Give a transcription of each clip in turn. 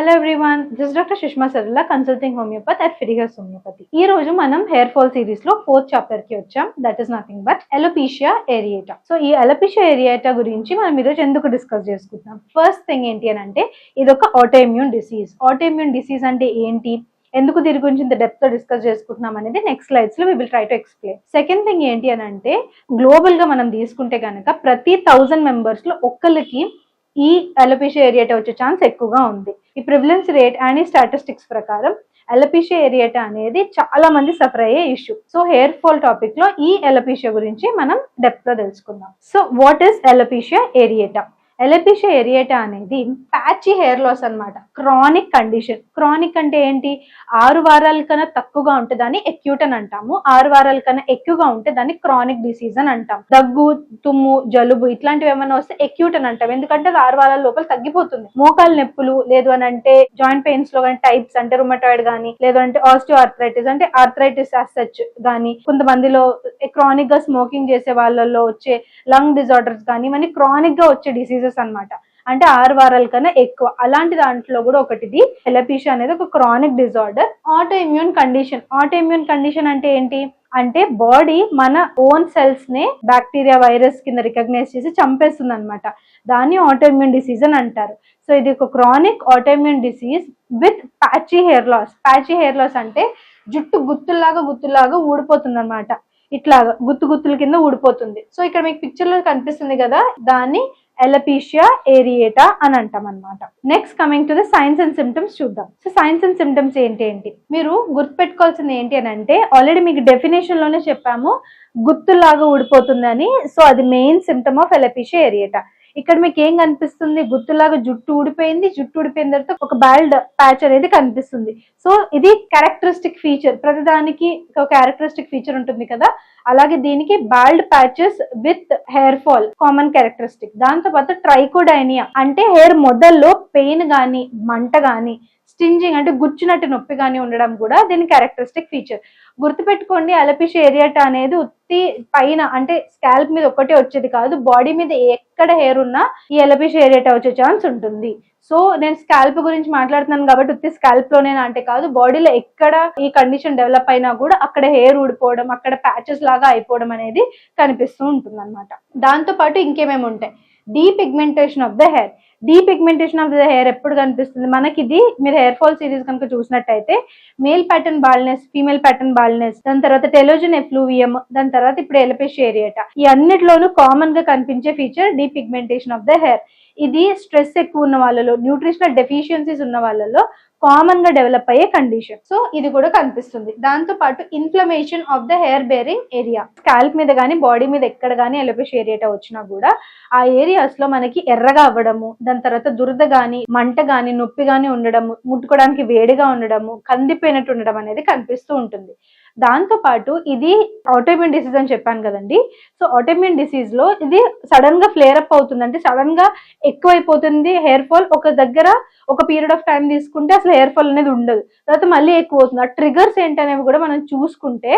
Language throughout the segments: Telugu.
Hello everyone this doctor Sushma Sarulla consulting homeopathy at ఫిరిగస్ homeopathy ఈ రోజు మనం హెయిర్ ఫాల్ సిరీస్లో ఫోర్త్ చాప్టర్కి వచ్చాం. That is nothing but alopecia areata so ఈ ఎలోపీషియా ఏరియేటా గురించి మనం ఈరోజు ఎందుకు డిస్కస్ చేసుకుంటున్నాం? ఫస్ట్ థింగ్ ఏంటి అని అంటే ఇది ఒక ఆటోఇమ్యూన్ డిసీజ్ ఆటోఇమ్యూన్ డిసీజ్ అంటే ఏంటి? ఎందుకు దీని గురించి ఇంత డెప్త్తో డిస్కస్ చేసుకుంటున్నాం అనేది next స్లైడ్స్లో we will try to explain second thing ఏంటి అని అంటే గ్లోబల్గా మనం తీసుకుంటే కనుక ప్రతి థౌజండ్ మెంబర్స్లో ఒక్కరికి ఈ అలోపేషియా ఏరియాటా వచ్చే ఛాన్స్ ఎక్కువగా ఉంది. ఈ ప్రివిలెన్స్ రేట్ అండ్ ఈ స్టాటిస్టిక్స్ ప్రకారం ఎలపీషియా ఏరియాటా అనేది చాలా మంది సఫర్ అయ్యే ఇష్యూ సో హెయిర్ ఫాల్ టాపిక్లో ఈ ఎలపీషియా గురించి మనం డెప్త్లో తెలుసుకుందాం. So what is alopecia areata alopecia areata అనేది ప్యాచీ హెయిర్ లాస్ అన్నమాట. క్రానిక్ కండిషన్ క్రానిక్ అంటే ఏంటి? ఆరు వారాల కన్నా తక్కువగా ఉంటే దాన్ని ఎక్యూట్ అని అంటాము. ఆరు వారాల కన్నా ఎక్కువగా ఉంటే దాన్ని క్రానిక్ డిసీజ్ అని అంటాం దగ్గు తుమ్ము జలుబు ఇట్లాంటివి ఏమైనా వస్తే ఎక్యూట్ అని అంటాం ఎందుకంటే అది ఆరు వారాల లోపల తగ్గిపోతుంది. మోకాలు నొప్పులు లేదు అని అంటే జాయింట్ పెయిన్స్లో కానీ టైప్స్ అంటే రుమటాయిడ్ కానీ లేదంటే ఆస్టియో ఆర్థరైటిస్ అంటే ఆర్థరైటిస్ సచ్ కానీ కొంతమందిలో క్రానిక్గా స్మోకింగ్ చేసే వాళ్ళలో వచ్చే లంగ్ డిజార్డర్స్ కానీ ఇవన్నీ క్రానిక్గా వచ్చే డిసీజెస్ అన్నమాట. అంటే ఆరు వారాల కన్నా ఎక్కువ. అలాంటి దాంట్లో కూడా ఒకటిది ఎలపీషియా అనేది ఒక chronic disorder auto immune condition auto immune condition అంటే ఏంటి? అంటే బాడీ మన ఓన్ సెల్స్ నే బ్యాక్టీరియా వైరస్ కింద రికగ్నైజ్ చేసి చంపేస్తుంది అనమాట దాన్ని ఆటోఇమ్యూన్ డిసీజ్ అని అంటారు. సో ఇది ఒక chronic autoimmune disease with patchy hair loss patchy hair loss అంటే జుట్టు గుత్తుల్లాగా గుత్తుల్లాగా ఊడిపోతుంది అనమాట ఇట్లాగా గుత్తు గుత్తుల కింద ఊడిపోతుంది. సో ఇక్కడ మీకు పిక్చర్లో కనిపిస్తుంది కదా దాన్ని ఎలపీషియా ఏరియేటా అని అంటాం అనమాట next coming to the signs and symptoms చూద్దాం. సో సైన్స్ అండ్ సిమ్టమ్స్ ఏంటి ఏంటి? మీరు గుర్తుపెట్టుకోవాల్సింది ఏంటి అని అంటే ఆల్రెడీ మీకు డెఫినేషన్లోనే చెప్పాము గుర్తులాగా ఊడిపోతుందని. సో అది main symptom of alopecia areata ఇక్కడ మీకు ఏం కనిపిస్తుంది? గుత్తులాగా జుట్టు ఊడిపోయింది. జుట్టు ఊడిపోయిన తర్వాత ఒక బాల్డ్ ప్యాచ్ అనేది కనిపిస్తుంది. సో ఇది క్యారెక్టరిస్టిక్ ఫీచర్ ప్రతిదానికి ఒక క్యారెక్టరిస్టిక్ ఫీచర్ ఉంటుంది కదా? అలాగే దీనికి bald patches with hair fall common characteristic దాంతో పాటు ట్రైకోడైనియా అంటే హెయిర్ మొదల్లో పెయిన్ గాని మంట గాని స్టింజింగ్ అంటే గుచ్చినట్టు నొప్పి కానీ ఉండడం కూడా దీని క్యారెక్టరిస్టిక్ ఫీచర్ గుర్తుపెట్టుకోండి అలపిష ఏరియాటా అనేది ఉత్తి పైన అంటే స్కాల్ప్ మీద ఒక్కటే వచ్చేది కాదు బాడీ మీద ఎక్కడ హెయిర్ ఉన్నా ఈ అలపిష ఏరియాటా వచ్చే ఛాన్స్ ఉంటుంది. సో నేను స్కాల్ప్ గురించి మాట్లాడుతున్నాను కాబట్టి ఉత్తి స్కాల్ప్లోనే అంటే కాదు బాడీలో ఎక్కడ ఈ కండిషన్ డెవలప్ అయినా కూడా అక్కడ హెయిర్ ఊడిపోవడం అక్కడ ప్యాచెస్ లాగా అయిపోవడం అనేది కనిపిస్తూ ఉంటుంది అనమాట దాంతో పాటు ఇంకేమేమి ఉంటాయి? Depigmentation of the hair depigmentation of the hair ఎప్పుడు కనిపిస్తుంది? మనకి ఇది మీరు హెయిర్ ఫాల్ సిరీస్ కనుక చూసినట్టయితే male pattern baldness female pattern baldness దాని తర్వాత టెలోజన్ ఎఫ్లూవియం దాని తర్వాత ఇప్పుడు ఎలపెషేరియట ఈ అన్నిటిలోనూ కామన్గా కనిపించే feature depigmentation of the hair. ఇది స్ట్రెస్ ఎక్కువ ఉన్న వాళ్ళలో న్యూట్రిషనల్ డెఫిషియన్సీస్ ఉన్న వాళ్ళలో కామన్గా డెవలప్ అయ్యే కండిషన్ సో ఇది కూడా కనిపిస్తుంది. దాంతో పాటు inflammation of the hair bearing area scalp మీద కానీ బాడీ మీద ఎక్కడ కానీ ఎలపేష్ ఏరియాటా వచ్చినా కూడా ఆ ఏరియాస్లో మనకి ఎర్రగా అవ్వడము దాని తర్వాత దురద గాని మంట గాని నొప్పి గాని ఉండడము ముట్టుకోవడానికి వేడిగా ఉండడము కందిపోయినట్టు ఉండడం అనేది కనిపిస్తూ ఉంటుంది. దాంతో పాటు ఇది ఆటోమ్యూన్ డిసీజ్ అని చెప్పాను కదండి. సో ఆటోమ్యూన్ డిసీజ్లో ఇది సడన్గా ఫ్లేర్ అప్ అవుతుంది అంటే సడన్గా ఎక్కువైపోతుంది హెయిర్ ఫాల్ ఒక దగ్గర ఒక పీరియడ్ ఆఫ్ టైం తీసుకుంటే అసలు హెయిర్ ఫాల్ అనేది ఉండదు. తర్వాత మళ్ళీ ఎక్కువ అవుతుంది. ఆ ట్రిగర్స్ ఏంటనేవి కూడా మనం చూసుకుంటే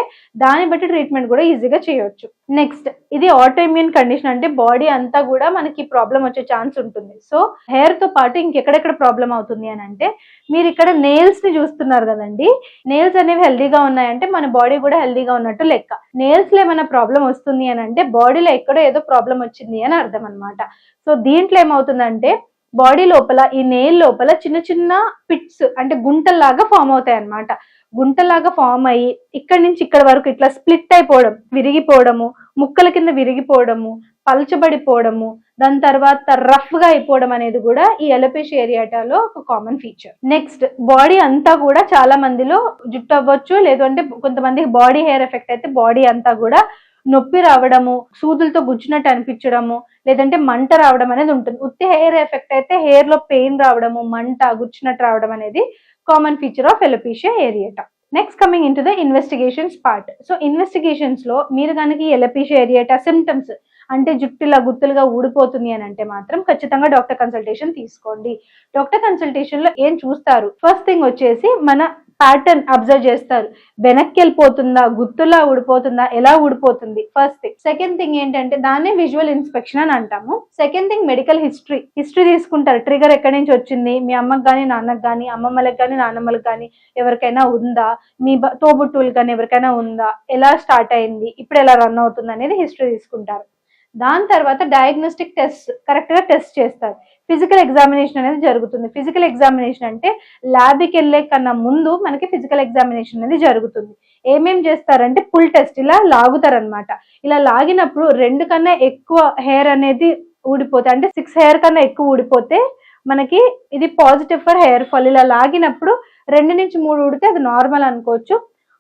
దాన్ని బట్టి ట్రీట్మెంట్ కూడా ఈజీగా చేయొచ్చు. నెక్స్ట్ ఇది ఆటోఇమ్యూన్ కండిషన్ అంటే బాడీ అంతా కూడా మనకి ప్రాబ్లం వచ్చే ఛాన్స్ ఉంటుంది. సో హెయిర్తో పాటు ఇంకెక్కడెక్కడ ప్రాబ్లం అవుతుంది అని అంటే మీరు ఇక్కడ నెయిల్స్ని చూస్తున్నారు కదండి. నెయిల్స్ అనేవి హెల్దీగా ఉన్నాయంటే మన బాడీ కూడా హెల్దీగా ఉన్నట్టు లెక్క. నెయిల్స్లో ఏమైనా ప్రాబ్లం వస్తుంది అని అంటే బాడీలో ఎక్కడో ఏదో ప్రాబ్లం వచ్చింది అని అర్థం అనమాట సో దీంట్లో ఏమవుతుందంటే బాడీ లోపల ఈ నెయిల్ లోపల చిన్న చిన్న పిట్స్ అంటే గుంటల్లాగా ఫామ్ అవుతాయి అన్నమాట గుంటలాగా ఫామ్ అయ్యి ఇక్కడి నుంచి ఇక్కడ వరకు ఇట్లా స్ప్లిట్ అయిపోవడం విరిగిపోవడము ముక్కల కింద విరిగిపోవడము పలచబడిపోవడము దాని తర్వాత రఫ్గా అయిపోవడం అనేది కూడా ఈ ఎలపేషి ఏరియాటాలో ఒక కామన్ ఫీచర్ నెక్స్ట్ బాడీ అంతా కూడా చాలా మందిలో జుట్టు అవ్వచ్చు లేదంటే కొంతమందికి బాడీ హెయిర్ ఎఫెక్ట్ అయితే బాడీ అంతా కూడా నొప్పి రావడము సూదులతో గుచ్చినట్టు అనిపించడము లేదంటే మంట రావడం అనేది ఉంటుంది. ఉత్తి హెయిర్ ఎఫెక్ట్ అయితే హెయిర్లో పెయిన్ రావడము మంట గుచ్చినట్టు రావడం అనేది common feature of alopecia areata next coming in to the investigations part so ఇన్వెస్టిగేషన్స్లో మీరు కనుక ఎలపీషియా ఏరియేటా సిమ్టమ్స్ అంటే జుట్టులా గుర్తులుగా ఊడిపోతుంది అని అంటే మాత్రం ఖచ్చితంగా డాక్టర్ కన్సల్టేషన్ తీసుకోండి. డాక్టర్ కన్సల్టేషన్లో ఏం చూస్తారు? ఫస్ట్ థింగ్ వచ్చేసి మన ప్యాటర్న్ అబ్జర్వ్ చేస్తారు వెనక్కి వెళ్ళిపోతుందా? గుర్తులా ఊడిపోతుందా? ఎలా ఊడిపోతుంది? ఫస్ట్ థింగ్ సెకండ్ థింగ్ ఏంటంటే దాన్నే విజువల్ ఇన్స్పెక్షన్ అని అంటాము. Second thing medical history history తీసుకుంటారు. ట్రిగర్ ఎక్కడి నుంచి వచ్చింది? మీ అమ్మకి కానీ నాన్నకు కానీ అమ్మమ్మలకు కానీ నాన్నమ్మలకు కానీ ఎవరికైనా ఉందా? మీ తోబుట్టువులు కానీ ఎవరికైనా ఉందా? ఎలా స్టార్ట్ అయింది? ఇప్పుడు ఎలా రన్ అవుతుంది అనేది హిస్టరీ తీసుకుంటారు. దాని తర్వాత డయాగ్నోస్టిక్ టెస్ట్ కరెక్ట్గా టెస్ట్ చేస్తారు. ఫిజికల్ ఎగ్జామినేషన్ అనేది జరుగుతుంది. ఫిజికల్ ఎగ్జామినేషన్ అంటే ల్యాబ్కి వెళ్ళే కన్నా ముందు మనకి ఫిజికల్ ఎగ్జామినేషన్ అనేది జరుగుతుంది. ఏమేం చేస్తారంటే పుల్ టెస్ట్ ఇలా లాగుతారనమాట ఇలా లాగినప్పుడు రెండు కన్నా ఎక్కువ హెయిర్ అనేది ఊడిపోతే అంటే సిక్స్ హెయిర్ కన్నా ఎక్కువ ఊడిపోతే మనకి ఇది పాజిటివ్ ఫర్ హెయిర్ ఫాల్ ఇలా లాగినప్పుడు రెండు నుంచి మూడు ఊడితే అది నార్మల్ అనుకోవచ్చు.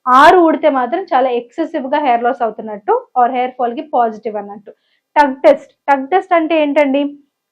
ఆరు ఊడితే మాత్రం చాలా ఎక్సెసివ్గా హెయిర్ లాస్ అవుతున్నట్టు ఆర్ హెయిర్ ఫాల్కి పాజిటివ్ అన్నట్టు. Tug test. టగ్ టెస్ట్ అంటే ఏంటండి?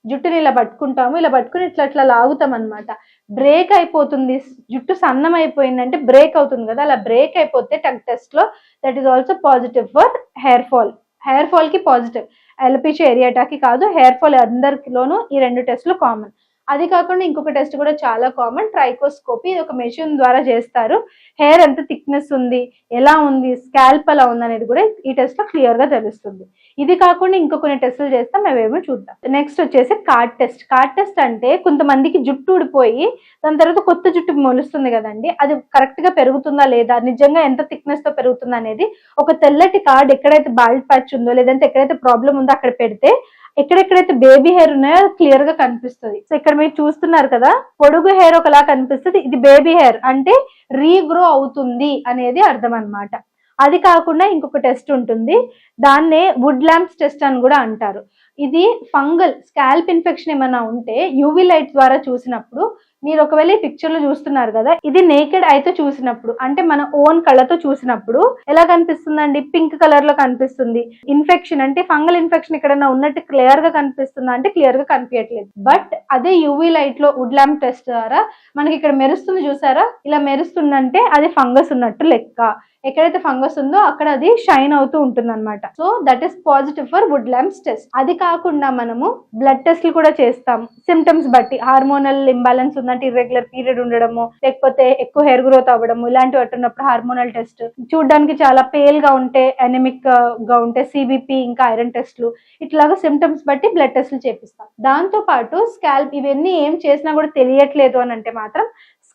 జుట్టుని ఇలా పట్టుకుంటాము ఇలా పట్టుకుని ఇట్లా ఇట్లా లాగుతాం అనమాట బ్రేక్ అయిపోతుంది. జుట్టు సన్నం అయిపోయిందంటే బ్రేక్ అవుతుంది కదా అలా బ్రేక్ అయిపోతే టగ్ టెస్ట్లో that is also positive for hair fall hair ఫాల్కి positive alopecia ఏరియాటాకి కాదు హెయిర్ ఫాల్ అందరిలోనూ ఈ రెండు టెస్ట్లు కామన్ అది కాకుండా ఇంకొక టెస్ట్ కూడా చాలా కామన్ ట్రైకోస్కోపీ ఇది ఒక మెషిన్ ద్వారా చేస్తారు. హెయిర్ ఎంత థిక్నెస్ ఉంది ఎలా ఉంది స్కాల్ప్ ఎలా ఉంది అనేది కూడా ఈ టెస్ట్లో క్లియర్గా తెలుస్తుంది. ఇది కాకుండా ఇంకో కొన్ని టెస్టులు చేస్తాం అవేమో చూద్దాం. నెక్స్ట్ వచ్చేసి కార్డ్ టెస్ట్ కార్డ్ టెస్ట్ అంటే కొంతమందికి జుట్టు ఊడిపోయి దాని తర్వాత కొత్త జుట్టు మొలుస్తుంది కదండి అది కరెక్ట్గా పెరుగుతుందా లేదా నిజంగా ఎంత థిక్నెస్తో పెరుగుతుందా అనేది ఒక తెల్లటి కార్డ్ ఎక్కడైతే బాల్డ్ ప్యాచ్ ఉందో లేదంటే ఎక్కడైతే ప్రాబ్లం ఉందో అక్కడ పెడితే ఎక్కడెక్కడైతే బేబీ హెయిర్ ఉన్నాయో క్లియర్గా కనిపిస్తుంది. సో ఇక్కడ మీరు చూస్తున్నారు కదా పొడుగు హెయిర్ ఒకలా కనిపిస్తుంది ఇది బేబీ హెయిర్ అంటే రీగ్రో అవుతుంది అనేది అర్థం అన్నమాట అది కాకుండా ఇంకొక టెస్ట్ ఉంటుంది దాన్నే వుడ్ ల్యాంప్స్ టెస్ట్ అని కూడా అంటారు. ఇది ఫంగల్ స్కాల్ప్ ఇన్ఫెక్షన్ ఏమైనా ఉంటే యూవి లైట్ ద్వారా చూసినప్పుడు మీరు ఒకవేళ ఈ పిక్చర్లో చూస్తున్నారు కదా ఇది నేకెడ్ అయితే చూసినప్పుడు అంటే మన ఓన్ కళ్ళతో చూసినప్పుడు ఎలా కనిపిస్తుందండి? పింక్ కలర్లో కనిపిస్తుంది. ఇన్ఫెక్షన్ అంటే ఫంగల్ ఇన్ఫెక్షన్ ఎక్కడైనా ఉన్నట్టు క్లియర్గా కనిపిస్తుందా అంటే క్లియర్గా కనిపించట్లేదు. బట్ అదే యూవి లైట్లో వుడ్ ల్యాంప్ టెస్ట్ ద్వారా మనకి ఇక్కడ మెరుస్తుంది చూసారా? ఇలా మెరుస్తుందంటే అది ఫంగస్ ఉన్నట్టు లెక్క. ఎక్కడైతే ఫంగస్ ఉందో అక్కడ అది షైన్ అవుతూ ఉంటుంది అనమాట so that is positive for wood lamps test అది కాకుండా మనము బ్లడ్ టెస్ట్లు కూడా చేస్తాం. సిమ్టమ్స్ బట్టి హార్మోనల్ ఇంబ్యాలెన్స్ ఉందంటే ఇర్రెగ్యులర్ పీరియడ్ ఉండడము లేకపోతే ఎక్కువ హెయిర్ గ్రోత్ అవ్వడము ఇలాంటివి అట్టున్నప్పుడు హార్మోనల్ టెస్ట్ చూడడానికి చాలా పేల్గా ఉంటే ఎనమిక్గా ఉంటే సిబిపి ఇంకా ఐరన్ టెస్ట్లు ఇట్లాగా సిమ్టమ్స్ బట్టి బ్లడ్ టెస్ట్లు చేపిస్తాం. దాంతో పాటు స్కాల్ప్ ఇవన్నీ ఏం చేసినా కూడా తెలియట్లేదు అని అంటే మాత్రం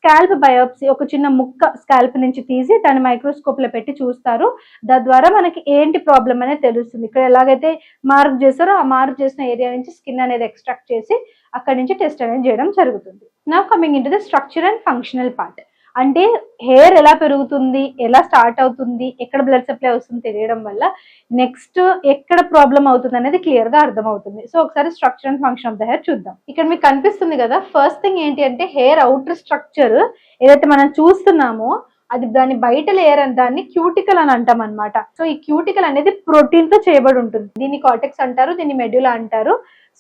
స్కాల్ప్ బయోప్సీ ఒక చిన్న ముక్క స్కాల్ప్ నుంచి తీసి దాన్ని మైక్రోస్కోప్లో పెట్టి చూస్తారు. తద్వారా మనకి ఏంటి ప్రాబ్లం అనేది తెలుస్తుంది. ఇక్కడ ఎలాగైతే మార్క్ చేస్తారో ఆ మార్క్ చేసిన ఏరియా నుంచి స్కిన్ అనేది ఎక్స్ట్రాక్ట్ చేసి అక్కడి నుంచి టెస్ట్ అనేది చేయడం జరుగుతుంది. Now coming in to the structure and functional part అంటే హెయిర్ ఎలా పెరుగుతుంది ఎలా స్టార్ట్ అవుతుంది ఎక్కడ బ్లడ్ సప్లై వస్తుంది తెలియడం వల్ల నెక్స్ట్ ఎక్కడ ప్రాబ్లం అవుతుంది అనేది క్లియర్గా అర్థమవుతుంది. సో ఒకసారి structure and function of the hair చూద్దాం. ఇక్కడ మీకు కనిపిస్తుంది కదా ఫస్ట్ థింగ్ ఏంటి అంటే హెయిర్ అవుటర్ స్ట్రక్చర్ ఏదైతే మనం చూస్తున్నామో అది దాని బయట లేయర్ అని దాన్ని క్యూటికల్ అని అంటాం అనమాట సో ఈ క్యూటికల్ అనేది ప్రోటీన్తో చేయబడి ఉంటుంది. దీన్ని కాటెక్స్ అంటారు దీన్ని మెడ్యులా అంటారు.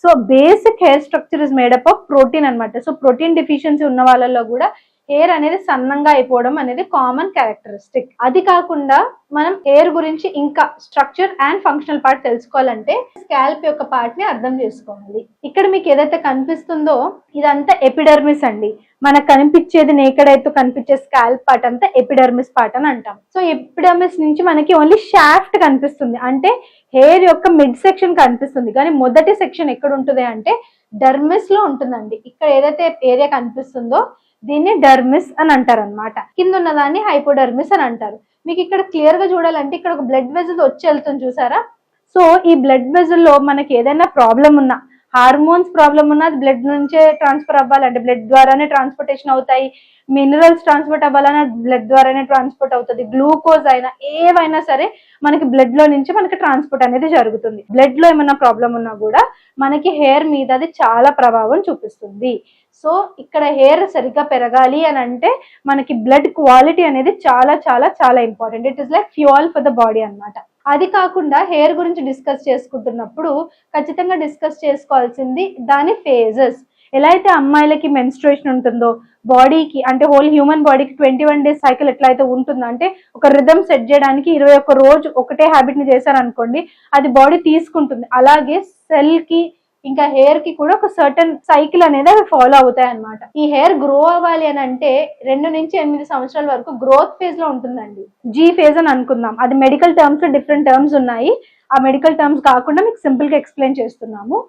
So basic hair structure is made up of protein అన్నమాట. సో ప్రోటీన్ డెఫిషియన్సీ ఉన్న వాళ్ళలో కూడా హెయిర్ అనేది సన్నంగా అయిపోవడం అనేది కామన్ క్యారెక్టరిస్టిక్ అది కాకుండా మనం ఎయిర్ గురించి ఇంకా స్ట్రక్చర్ అండ్ ఫంక్షనల్ పార్ట్ తెలుసుకోవాలంటే స్కాల్ప్ యొక్క పార్ట్ని అర్థం చేసుకోవాలి. ఇక్కడ మీకు ఏదైతే కనిపిస్తుందో ఇదంతా ఎపిడర్మిస్ అండి. మనకు కనిపించేది నేకడైతే కనిపించే స్కాల్ప్ పార్ట్ అంతా ఎపిడర్మిస్ పార్ట్ అని అంటాం. సో ఎపిడర్మిస్ నుంచి మనకి ఓన్లీ షాఫ్ట్ కనిపిస్తుంది. అంటే హెయిర్ యొక్క మిడ్ సెక్షన్ కనిపిస్తుంది. కానీ మొదటి సెక్షన్ ఎక్కడ ఉంటుంది అంటే డర్మిస్లో ఉంటుందండి. ఇక్కడ ఏదైతే ఏరియా కనిపిస్తుందో దీన్ని డర్మిస్ అని అంటారు అనమాట కింద ఉన్న దాన్ని హైపోడర్మిస్ అని అంటారు. మీకు ఇక్కడ క్లియర్గా చూడాలంటే ఇక్కడ ఒక బ్లడ్ వెజల్ వచ్చి వెళ్తుంది చూసారా? సో ఈ బ్లడ్ వెజల్లో మనకి ఏదైనా ప్రాబ్లం ఉన్నా హార్మోన్స్ ప్రాబ్లం ఉన్నా అది బ్లడ్ నుంచే ట్రాన్స్ఫర్ అవ్వాలంటే బ్లడ్ ద్వారానే ట్రాన్స్పోర్టేషన్ అవుతాయి. మినరల్స్ ట్రాన్స్పోర్ట్ అవ్వాలన్నా బ్లడ్ ద్వారానే ట్రాన్స్పోర్ట్ అవుతుంది. గ్లూకోజ్ అయినా ఏవైనా సరే మనకి బ్లడ్లో నుంచి మనకి ట్రాన్స్పోర్ట్ అనేది జరుగుతుంది. బ్లడ్లో ఏమైనా ప్రాబ్లం ఉన్నా కూడా మనకి హెయిర్ మీద అది చాలా ప్రభావం చూపిస్తుంది. సో ఇక్కడ హెయిర్ సరిగ్గా పెరగాలి అని అంటే మనకి బ్లడ్ క్వాలిటీ అనేది చాలా చాలా చాలా important it is like fuel for the body అన్నమాట. అది కాకుండా హెయిర్ గురించి డిస్కస్ చేసుకుంటున్నప్పుడు ఖచ్చితంగా డిస్కస్ చేసుకోవాల్సింది దాని ఫేజెస్ ఎలా అయితే అమ్మాయిలకి మెన్స్ట్రేషన్ ఉంటుందో బాడీకి అంటే హోల్ హ్యూమన్ బాడీకి ట్వంటీ వన్ డేస్ సైకిల్ ఎట్లా అయితే ఉంటుందో అంటే ఒక రిథమ్ సెట్ చేయడానికి ఇరవై ఒక్క రోజు ఒకటే హ్యాబిట్ని చేశారనుకోండి అది బాడీ తీసుకుంటుంది. అలాగే సెల్కి ఇంకా హెయిర్కి కూడా ఒక సర్టన్ సైకిల్ అనేది అవి ఫాలో అవుతాయి అనమాట ఈ హెయిర్ గ్రో అవ్వాలి అని అంటే రెండు నుంచి ఎనిమిది సంవత్సరాల వరకు గ్రోత్ ఫేజ్లో ఉంటుందండి. జీ ఫేజ్ అని అనుకుందాం. అది మెడికల్ టర్మ్స్లో డిఫరెంట్ టర్మ్స్ ఉన్నాయి. ఆ మెడికల్ టర్మ్స్ కాకుండా మీకు సింపుల్గా ఎక్స్ప్లెయిన్ చేస్తున్నాము.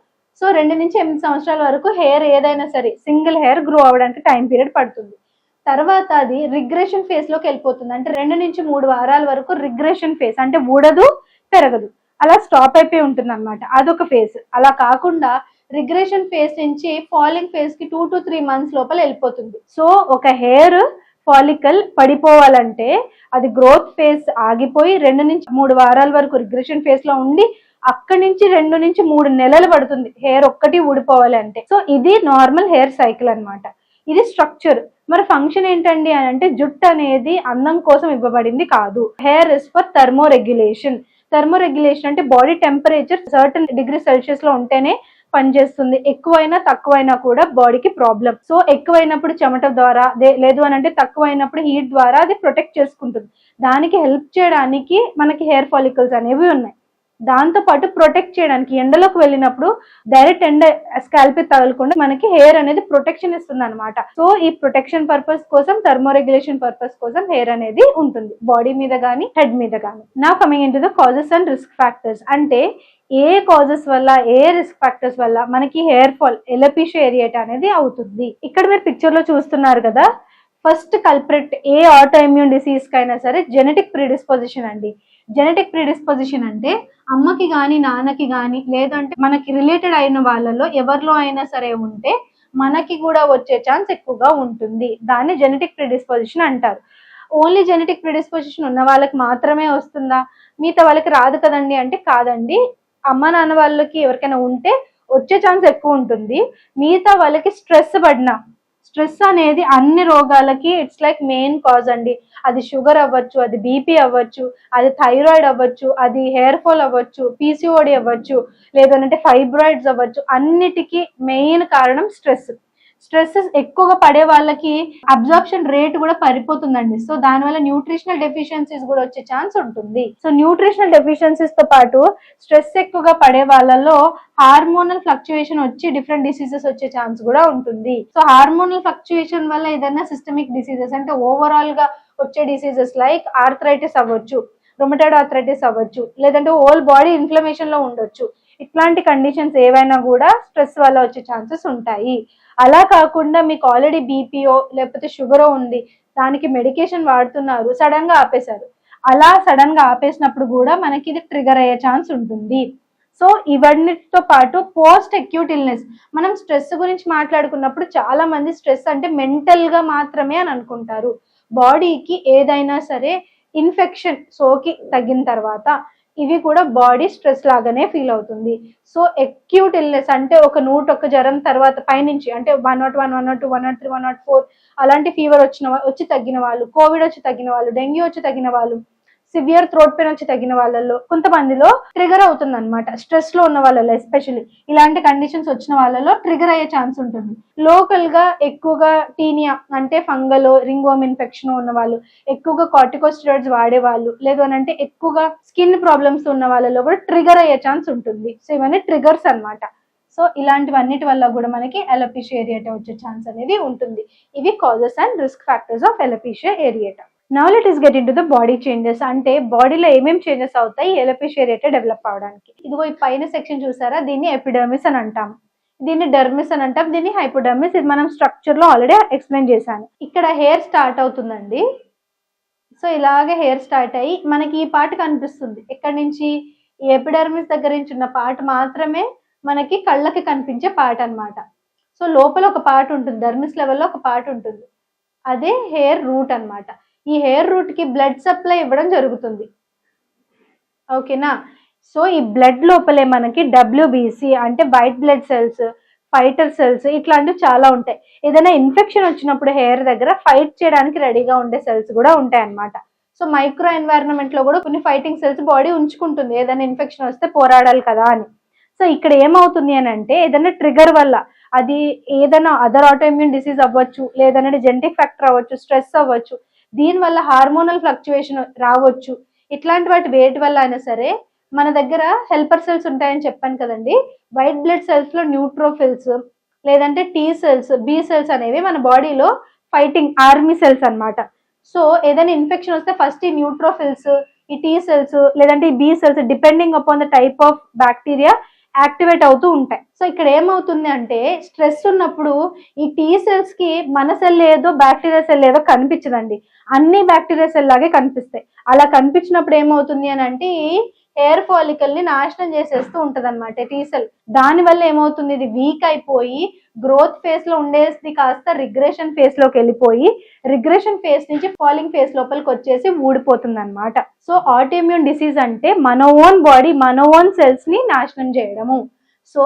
సో రెండు నుంచి ఎనిమిది సంవత్సరాల వరకు హెయిర్ ఏదైనా సరే సింగిల్ హెయిర్ గ్రో అవ్వడానికి టైం పీరియడ్ పడుతుంది. తర్వాత అది రిగ్రెషన్ ఫేజ్లోకి వెళ్ళిపోతుంది. అంటే రెండు నుంచి మూడు వారాల వరకు రిగ్రెషన్ ఫేజ్ అంటే ఊడదు పెరగదు. అలా స్టాప్ అయిపోయి ఉంటుంది అనమాట అదొక ఫేజ్ అలా కాకుండా రిగ్రెషన్ ఫేజ్ నుంచి ఫాలింగ్ ఫేజ్కి టూ టు త్రీ మంత్స్ లోపల వెళ్ళిపోతుంది. సో ఒక హెయిర్ ఫాలికల్ పడిపోవాలంటే అది గ్రోత్ ఫేజ్ ఆగిపోయి రెండు నుంచి మూడు వారాల వరకు రిగ్రెషన్ ఫేజ్లో ఉండి అక్కడి నుంచి రెండు నుంచి మూడు నెలలు పడుతుంది హెయిర్ ఒక్కటి ఊడిపోవాలంటే సో ఇది నార్మల్ హెయిర్ సైకిల్ అన్నమాట. ఇది స్ట్రక్చర్ మరి ఫంక్షన్ ఏంటండి అని అంటే జుట్టు అనేది అందం కోసం ఇవ్వబడింది కాదు. Hair is for thermo regulation thermo regulation అంటే బాడీ టెంపరేచర్ సర్టన్ డిగ్రీ సెల్సియస్లో ఉంటేనే పనిచేస్తుంది. ఎక్కువైనా తక్కువైనా కూడా బాడీకి ప్రాబ్లం. సో ఎక్కువైనప్పుడు చెమట ద్వారా లేదు అని అంటే తక్కువైనప్పుడు హీట్ ద్వారా అది ప్రొటెక్ట్ చేసుకుంటుంది. దానికి హెల్ప్ చేయడానికి మనకి హెయిర్ ఫాలికల్స్ అనేవి ఉన్నాయి. దాంతో పాటు ప్రొటెక్ట్ చేయడానికి ఎండలోకి వెళ్ళినప్పుడు డైరెక్ట్ ఎండ స్కాల్ప్ తగలకుండా మనకి హెయిర్ అనేది ప్రొటెక్షన్ ఇస్తుంది అనమాట సో ఈ ప్రొటెక్షన్ పర్పస్ కోసం థర్మో రెగ్యులేషన్ పర్పస్ కోసం హెయిర్ అనేది ఉంటుంది. బాడీ మీద కానీ హెడ్ మీద కానీ now coming in to the causes and risk factors అంటే ఏ కాజెస్ వల్ల ఏ రిస్క్ ఫ్యాక్టర్స్ వల్ల మనకి హెయిర్ ఫాల్ ఎలపిషియో ఏరియేట్ అనేది అవుతుంది. ఇక్కడ మీరు పిక్చర్లో చూస్తున్నారు కదా ఫస్ట్ కల్ప్రెట్ ఏ ఆటో ఇమ్యూన్ డిసీజ్ కైనా సరే జెనెటిక్ ప్రిడిస్పోజిషన్ అండి. జెనెటిక్ ప్రిడిస్పోజిషన్ అంటే అమ్మకి కానీ నాన్నకి కానీ లేదంటే మనకి రిలేటెడ్ అయిన వాళ్ళలో ఎవరిలో అయినా సరే ఉంటే మనకి కూడా వచ్చే ఛాన్స్ ఎక్కువగా ఉంటుంది. దాన్ని జెనెటిక్ ప్రిడిస్పోజిషన్ అంటారు. ఓన్లీ జెనెటిక్ ప్రిడిస్పోజిషన్ ఉన్న వాళ్ళకి మాత్రమే వస్తుందా? మిగతా వాళ్ళకి రాదు కదండి అంటే కాదండి. అమ్మ నాన్న వాళ్ళకి ఎవరికైనా ఉంటే వచ్చే ఛాన్స్ ఎక్కువ ఉంటుంది. మిగతా వాళ్ళకి స్ట్రెస్ పడినా స్ట్రెస్ అనేది అన్ని రోగాలకి ఇట్స్ లైక్ మెయిన్ కాజ్ అండి. అది షుగర్ అవ్వచ్చు అది బీపీ అవ్వచ్చు అది థైరాయిడ్ అవ్వచ్చు అది హెయిర్ ఫాల్ అవ్వచ్చు పీసీఓడి అవ్వచ్చు లేదంటే ఫైబ్రాయిడ్స్ అవ్వచ్చు అన్నిటికీ మెయిన్ కారణం స్ట్రెస్ స్ట్రెస్సెస్ ఎక్కువగా పడే వాళ్ళకి అబ్జార్ప్షన్ రేట్ కూడా పడిపోతుందండి సో దానివల్ల న్యూట్రిషనల్ డెఫిషియన్సీస్ కూడా వచ్చే ఛాన్స్ ఉంటుంది. సో న్యూట్రిషనల్ డెఫిషియన్సీస్తో పాటు స్ట్రెస్ ఎక్కువగా పడే వాళ్ళలో హార్మోనల్ ఫ్లక్చుయేషన్ వచ్చి డిఫరెంట్ డిసీజెస్ వచ్చే ఛాన్స్ కూడా ఉంటుంది. సో హార్మోనల్ ఫ్లక్చుయేషన్ వల్ల ఏదైనా సిస్టమిక్ డిసీజెస్ అంటే ఓవరాల్గా వచ్చే డిసీజెస్ లైక్ ఆర్థరైటిస్ అవ్వచ్చు రొమటైడ్ ఆర్థరైటిస్ అవ్వచ్చు లేదంటే హోల్ బాడీ ఇన్ఫ్లమేషన్లో ఉండొచ్చు. ఇట్లాంటి కండిషన్స్ ఏవైనా కూడా స్ట్రెస్ వల్ల వచ్చే ఛాన్సెస్ ఉంటాయి. అలా కాకుండా మీకు ఆల్రెడీ బీపీఓ లేకపోతే షుగరో ఉంది దానికి మెడికేషన్ వాడుతున్నారు సడన్గా ఆపేశారు. అలా సడన్గా ఆపేసినప్పుడు కూడా మనకి ఇది ట్రిగర్ అయ్యే ఛాన్స్ ఉంటుంది. సో ఇవన్నిటితో పాటు పోస్ట్ అక్యూట్ ఇల్నెస్ మనం స్ట్రెస్ గురించి మాట్లాడుకున్నప్పుడు చాలా మంది స్ట్రెస్ అంటే మెంటల్గా మాత్రమే అని అనుకుంటారు. బాడీకి ఏదైనా సరే ఇన్ఫెక్షన్ సోకి తగ్గిన తర్వాత ఇవి కూడా బాడీ స్ట్రెస్ లాగానే ఫీల్ అవుతుంది. సో అక్యూట్ ఇల్నెస్ అంటే ఒక నూట ఒక్క జ్వరం తర్వాత పైనుంచి అంటే one not one one not two one not three one not four అలాంటి ఫీవర్ వచ్చిన వచ్చి తగ్గిన వాళ్ళు కోవిడ్ వచ్చి తగ్గిన వాళ్ళు డెంగ్యూ వచ్చి తగ్గిన వాళ్ళు సివియర్ థ్రోట్ పెయిన్ వచ్చి తగిన వాళ్ళలో కొంతమందిలో ట్రిగర్ అవుతుంది అనమాట స్ట్రెస్లో ఉన్న వాళ్ళలో ఎస్పెషల్లీ ఇలాంటి కండిషన్స్ వచ్చిన వాళ్ళలో ట్రిగర్ అయ్యే ఛాన్స్ ఉంటుంది. లోకల్గా ఎక్కువగా టీనియా అంటే ఫంగల్ రింగోమ్ ఇన్ఫెక్షన్ ఉన్న వాళ్ళు ఎక్కువగా కార్టికోస్టిరాయిడ్స్ వాడే వాళ్ళు లేదు అని అంటే ఎక్కువగా స్కిన్ ప్రాబ్లమ్స్ ఉన్న వాళ్ళలో కూడా ట్రిగర్ అయ్యే ఛాన్స్ ఉంటుంది. సో ఇవన్నీ ట్రిగర్స్ అన్నమాట. సో ఇలాంటివన్నిటి వల్ల కూడా మనకి ఎలపిషియా ఏరియేటా వచ్చే ఛాన్స్ అనేది ఉంటుంది. ఇవి causes and risk factors of alopecia areata now let us get in to the body changes అంటే బాడీలో ఏమేమి చేంజెస్ అవుతాయి? ఎలపిషియా అయితే డెవలప్ అవడానికి. ఇదిగో ఈ పైన సెక్షన్ చూసారా? దీన్ని ఎపిడర్మిస్ అని అంటాం. దీన్ని డెర్మిస్ అని అంటాం. దీన్ని హైపోడర్మిస్ ఇది మనం స్ట్రక్చర్లో ఆల్రెడీ ఎక్స్ప్లెయిన్ చేశాను. ఇక్కడ హెయిర్ స్టార్ట్ అవుతుందండి. సో ఇలాగే హెయిర్ స్టార్ట్ అయ్యి మనకి ఈ పార్ట్ కనిపిస్తుంది. ఎక్కడి నుంచి? ఈ ఎపిడర్మిస్ దగ్గర నుంచి ఉన్న పార్ట్ మాత్రమే మనకి కళ్ళకి కనిపించే పార్ట్ అన్నమాట. సో లోపల ఒక పార్ట్ ఉంటుంది. డర్మిస్ లెవెల్లో ఒక పార్ట్ ఉంటుంది. అదే హెయిర్ రూట్ అన్నమాట. ఈ హెయిర్ రూట్కి బ్లడ్ సప్లై ఇవ్వడం జరుగుతుంది. ఓకేనా? సో ఈ బ్లడ్ లోపలే మనకి డబ్ల్యూబీసీ అంటే white blood cells fighter cells ఇట్లాంటివి చాలా ఉంటాయి. ఏదైనా ఇన్ఫెక్షన్ వచ్చినప్పుడు హెయిర్ దగ్గర ఫైట్ చేయడానికి రెడీగా ఉండే సెల్స్ కూడా ఉంటాయి అన్నమాట సో మైక్రో ఎన్వైరన్మెంట్లో కూడా కొన్ని ఫైటింగ్ సెల్స్ బాడీ ఉంచుకుంటుంది. ఏదైనా ఇన్ఫెక్షన్ వస్తే పోరాడాలి కదా అని. సో ఇక్కడ ఏమవుతుంది అని అంటే ఏదైనా ట్రిగర్ వల్ల అది ఏదైనా అదర్ ఆటోఇమ్యూన్ డిసీజ్ అవ్వచ్చు లేదంటే జెనటిక్ ఫ్యాక్టర్ అవ్వచ్చు స్ట్రెస్ అవ్వచ్చు దీని వల్ల హార్మోనల్ ఫ్లక్చువేషన్ రావచ్చు. ఇట్లాంటి వాటి వేటి వల్ల అయినా సరే మన దగ్గర హెల్పర్ సెల్స్ ఉంటాయని చెప్పాను కదండి. వైట్ బ్లడ్ సెల్స్లో న్యూట్రోఫిల్స్ లేదంటే టీ సెల్స్ బి సెల్స్ అనేవి మన బాడీలో ఫైటింగ్ ఆర్మీ సెల్స్ అన్నమాట. సో ఏదైనా ఇన్ఫెక్షన్ వస్తే ఫస్ట్ ఈ న్యూట్రోఫిల్స్ ఈ టీ సెల్స్ లేదంటే ఈ B cells depending upon the type of bacteria activate అవుతూ ఉంటాయి. సో ఇక్కడ ఏమవుతుంది అంటే స్ట్రెస్ ఉన్నప్పుడు ఈ టీ సెల్స్కి మన సెల్ ఏదో బ్యాక్టీరియా సెల్ ఏదో కనిపించదండి. అన్ని బ్యాక్టీరియా సెల్ లాగే కనిపిస్తాయి. అలా కనిపించినప్పుడు ఏమవుతుంది అని అంటే ఈ హెయిర్ ఫాలికల్ని నాశనం చేసేస్తూ ఉంటది అనమాట టీ సెల్ దాని వల్ల ఏమవుతుంది? ఇది వీక్ అయిపోయి గ్రోత్ ఫేస్లో ఉండేది కాస్త రిగ్రెషన్ ఫేస్లోకి వెళ్ళిపోయి రిగ్రెషన్ ఫేస్ నుంచి ఫాలింగ్ ఫేస్ లోపలికి వచ్చేసి ఊడిపోతుంది అనమాట సో ఆటోమ్యూన్ డిసీజ్ అంటే మన ఓన్ బాడీ మన ఓన్ సెల్స్ని నాశనం చేయడము. సో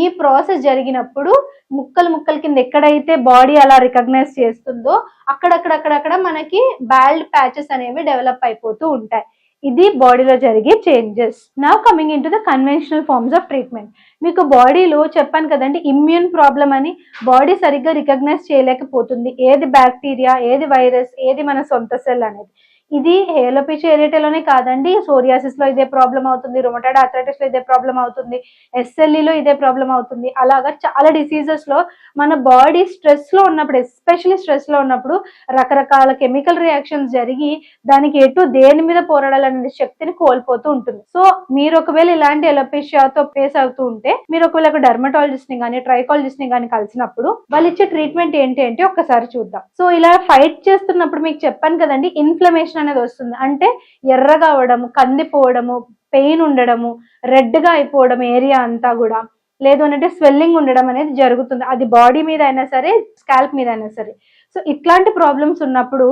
ఈ ప్రాసెస్ జరిగినప్పుడు ముక్కలు ముక్కల కింద ఎక్కడైతే బాడీ అలా రికగ్నైజ్ చేస్తుందో అక్కడక్కడక్కడక్కడ మనకి బాల్డ్ ప్యాచెస్ అనేవి డెవలప్ అయిపోతూ ఉంటాయి. ఇది బాడీలో జరిగే చేంజెస్. నా coming into the conventional forms of treatment మీకు బాడీలో చెప్పాను కదండి ఇమ్యూన్ ప్రాబ్లం అని బాడీ సరిగ్గా రికగ్నైజ్ చేయలేకపోతుంది. ఏది బ్యాక్టీరియా ఏది వైరస్ ఏది మన సొంత సెల్ అనేది. ఇది హేలోపిచ్ ఏరియాలోనే కాదండి. సోరియాసిస్లో ఇదే ప్రాబ్లం అవుతుంది రొమటాడ్ ఆర్థరైటిస్లో ఇదే ప్రాబ్లం అవుతుంది ఎస్ఎల్ఈలో ఇదే ప్రాబ్లం అవుతుంది. అలాగా చాలా డిసీజెస్లో మన బాడీ స్ట్రెస్లో ఉన్నప్పుడు ఎస్పెషల్లీ స్ట్రెస్లో ఉన్నప్పుడు రకరకాల కెమికల్ రియాక్షన్స్ జరిగి దానికి ఎటు దేని మీద పోరాడాలనే శక్తిని కోల్పోతూ ఉంటుంది. సో మీరు ఒకవేళ ఇలాంటి ఎలోపేషియాతో ఫేస్ అవుతూ ఉంటే మీరు ఒకవేళ డర్మటాలజిస్ట్ని కానీ ట్రైకాలజిస్ట్ని కానీ కలిసినప్పుడు వాళ్ళు ఇచ్చే ట్రీట్మెంట్ ఏంటి అంటే ఒక్కసారి చూద్దాం. సో ఇలా ఫైట్ చేస్తున్నప్పుడు మీకు చెప్పాను కదండి ఇన్ఫ్లమేషన్ అనేది వస్తుంది. అంటే ఎర్రగా అవడము కందిపోవడము పెయిన్ ఉండడము రెడ్గా అయిపోవడం ఏరియా అంతా కూడా. లేదు అంటే స్వెల్లింగ్ ఉండడం అనేది జరుగుతుంది. అది బాడీ మీద అయినా సరే స్కాల్ప్ మీద అయినా సరే. సో ఇట్లాంటి ప్రాబ్లమ్స్ ఉన్నప్పుడు